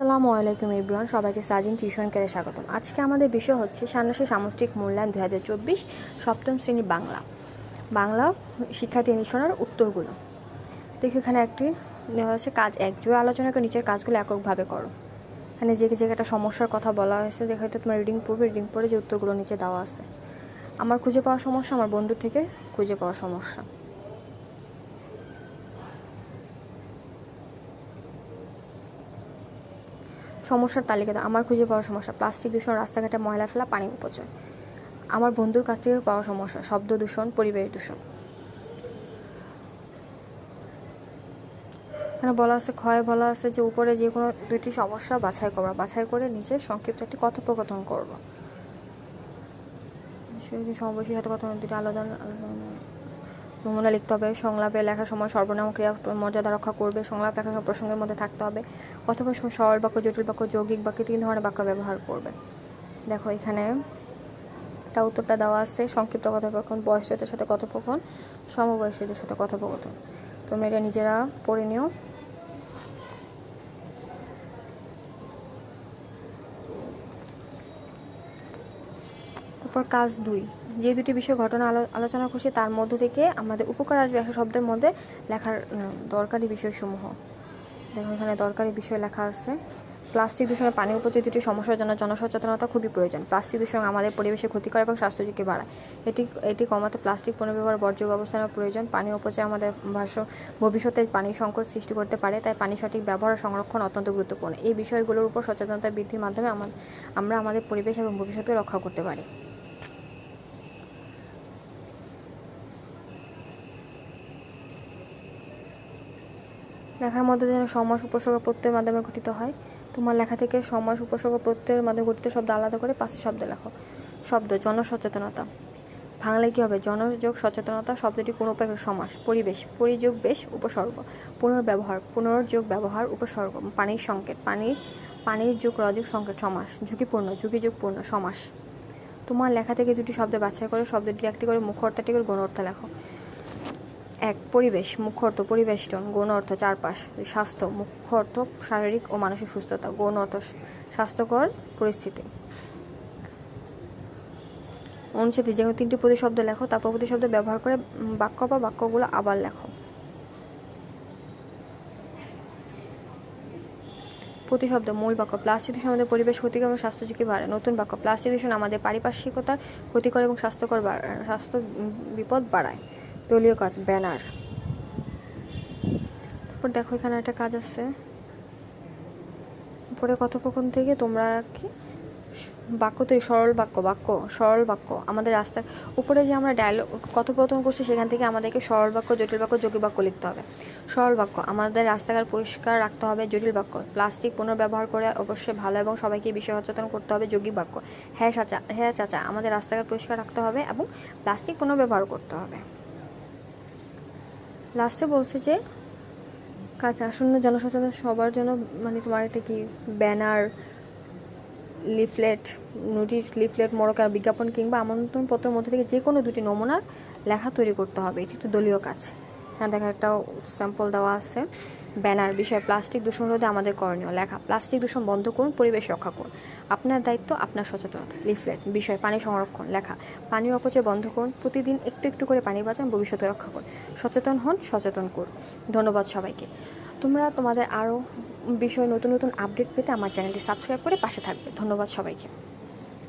আসসালামু আলাইকুম ইব্রান সবাইকে সাজিন টিউশন কেয়ারে স্বাগতম। আজকে আমাদের বিষয় হচ্ছে ষান্মাসিক সামষ্টিক মূল্যায়ন দু হাজার চব্বিশ সপ্তম শ্রেণি বাংলা। বাংলা শিক্ষার্থী নিশনের উত্তরগুলো। দেখি এখানে একটি দেওয়া আছে কাজ এক আলোচনা করে নিচের কাজগুলো এককভাবে করো। এখানে যে যে একটা সমস্যার কথা বলা হয়েছে যেখানে তোমার রিডিং পড়বে রিডিং পড়ে যে উত্তরগুলো নিচে দেওয়া আছে। আমার খুঁজে পাওয়া সমস্যা, আমার বন্ধুর থেকে খুঁজে পাওয়ার সমস্যা। সমস্যার তালিকা দাও। আমার খুঁজে পাওয়া সমস্যা, প্লাস্টিক দূষণ, রাস্তাঘাটে ময়লা ফেলা, পানি উপচয় আমার বন্ধুর কাছ থেকে পাওয়া সমস্যা, শব্দ দূষণ, পরিবেশ দূষণ এখানে বলা আছে, ক্ষয় বলা আছে যে উপরে যে কোনো দুটি সমস্যা বাছাই করবা বাছাই করে নিচে সংক্ষিপ্ত একটি কথোপকথন করব সমবয়সী সাথে কথা দুটি আলাদা আলাদা নমুনা লিখতে হবে সংলাপে লেখার সময়, সর্বনাম ক্রিয়া মর্যাদা রক্ষা করবে, সংলাপ লেখা প্রসঙ্গের মধ্যে থাকতে হবে, অথবা সরল বাক্য, জটিল বাক্য, যৌগিক বাক্য তিন ধরনের বাক্য ব্যবহার করবে। দেখো, এখানে একটা উত্তরটা দেওয়া আছে, সংক্ষিপ্ত কথোপকথন বয়সীদের সাথে কথোপকথন, সমবয়সীদের সাথে কথোপকথন। তোমরা এটা নিজেরা পড়ে নিও। তারপর কাজ দুই। যে দুটি বিষয় ঘটনা আলোচনা করছি, তার মধ্য থেকে আমাদের উপকার আসবে একশো শব্দের মধ্যে লেখার দরকারি বিষয়সমূহ। দেখো, এখানে দরকারি বিষয় লেখা আছে। প্লাস্টিক দূষণে পানি উপচয় দুটি সমস্যার জন্য জনসচেতনতা খুবই প্রয়োজন। প্লাস্টিক দূষণ আমাদের পরিবেশে ক্ষতিকর এবং স্বাস্থ্য ঝুঁকি বাড়ায়। এটি এটি কমাতে প্লাস্টিক পুনর্ব্যবহার, বর্জ্য ব্যবস্থার প্রয়োজন। পানি উপচয় আমাদের ভাষ্য ভবিষ্যতে পানি সংকট সৃষ্টি করতে পারে, তাই পানি সঠিক ব্যবহার ও সংরক্ষণ অত্যন্ত গুরুত্বপূর্ণ। এই বিষয়গুলোর উপর সচেতনতা বৃদ্ধির মাধ্যমে আমা- আমরা আমাদের পরিবেশ এবং ভবিষ্যৎকে রক্ষা করতে পারি। লেখার মধ্যে যেন সমাস উপসর্গ প্রত্যয়ের মাধ্যমে গঠিত হয়। তোমার লেখা থেকে সমাস উপসর্গ প্রত্যয়ের মাধ্যমে গঠিত শব্দ আলাদা করে পাঁচটি শব্দ লেখো। শব্দ, জনসচেতনতা। বাংলায় কী হবে? জনযোগ, সচেতনতা শব্দটি কোনো উপায়ে সমাস, পরিবেশ, পরিযোগ বেশ উপসর্গ। পুনর্ব্যবহার, পুনর্যোগ ব্যবহার উপসর্গ। পানির সংকেত, পানির পানির যোগ রযোগ সংকেত, সমাস, ঝুঁকিপূর্ণ, ঝুঁকিযোগপূর্ণ, সমাস। তোমার লেখা থেকে দুটি শব্দ বাছাই করে শব্দটি একটি করে মুখ্য অর্থটি করে গণ অর্থ লেখো। এক পরিবেশ, মুখ্য অর্থ পরিবেষ্টন, গৌণ অর্থ চারপাশ, স্বাস্থ্য, মুখ্য অর্থ শারীরিক ও মানসিক সুস্থতা, গৌণ অর্থ স্বাস্থ্যকর পরিস্থিতি। অনুচ্ছেদে যেমন তিনটি প্রতিশব্দ লেখো, তারপর প্রতিশব্দ ব্যবহার করে বাক্য বা বাক্যগুলো আবার লেখো। প্রতিশব্দ মূল বাক্য প্লাস্টিক দূষণ আমাদের পরিবেশ, ক্ষতিকর এবং স্বাস্থ্য ঝুঁকি বাড়ে। নতুন বাক্য প্লাস্টিক দূষণ আমাদের পারিপার্শ্বিকতার ক্ষতিকর এবং স্বাস্থ্যকর বাড়- স্বাস্থ্য বিপদ বাড়ায়। দলীয় কাজ, ব্যানার। তারপর দেখো, এখানে একটা কাজ আছে। উপরে কথোপকথন থেকে তোমরা কি? বাক্য তৈরি, সরল বাক্য বাক্য, সরল বাক্য। আমাদের রাস্তা উপরে যে আমরা ডায়লগ কথোপকথন করছি, সেখান থেকে আমাদেরকে সরল বাক্য, জটিল বাক্য, যোগী বাক্য লিখতে হবে। সরল বাক্য, আমাদের রাস্তাঘাট পরিষ্কার রাখতে হবে, জটিল বাক্য। প্লাস্টিক পুনর্ব্যবহার করে অবশ্যই ভালো এবং সবাইকে বিষয় সচেতন করতে হবে, যোগী বাক্য। হ্যাঁ চাচা হ্যাঁ চাচা, আমাদের রাস্তাঘাট পরিষ্কার রাখতে হবে এবং প্লাস্টিক পুনর্ব্যবহার করতে হবে। লাস্টে বলছে যে কাছে আসন্ন জনসচেতন সবার জন্য মানে তোমার একটা কি ব্যানার লিফলেট নোটিশ লিফলেট মরকার বিজ্ঞাপন কিংবা আমন্ত্রণপত্রের মধ্যে থেকে যে কোনো দুটি নমুনা লেখা তৈরি করতে হবে। এটি একটি দলীয় কাজ। হ্যাঁ দেখা একটা স্যাম্পল দেওয়া আছে। ব্যানার বিষয় প্লাস্টিক দূষণ রোধে আমাদের করণীয় লেখা। প্লাস্টিক দূষণ বন্ধ করুন, পরিবেশ রক্ষা করুন। আপনার দায়িত্ব, আপনার সচেতনতা। লিফলেট বিষয়, পানি সংরক্ষণ, লেখা। পানি অপচয় বন্ধ করুন, প্রতিদিন একটু একটু করে পানি বাঁচান ভবিষ্যতে রক্ষা করুন। সচেতন হন, সচেতন করুন। ধন্যবাদ সবাইকে। তোমরা তোমাদের আরও বিষয় নতুন নতুন আপডেট পেতে আমার চ্যানেলটি সাবস্ক্রাইব করে পাশে থাকবে। ধন্যবাদ সবাইকে।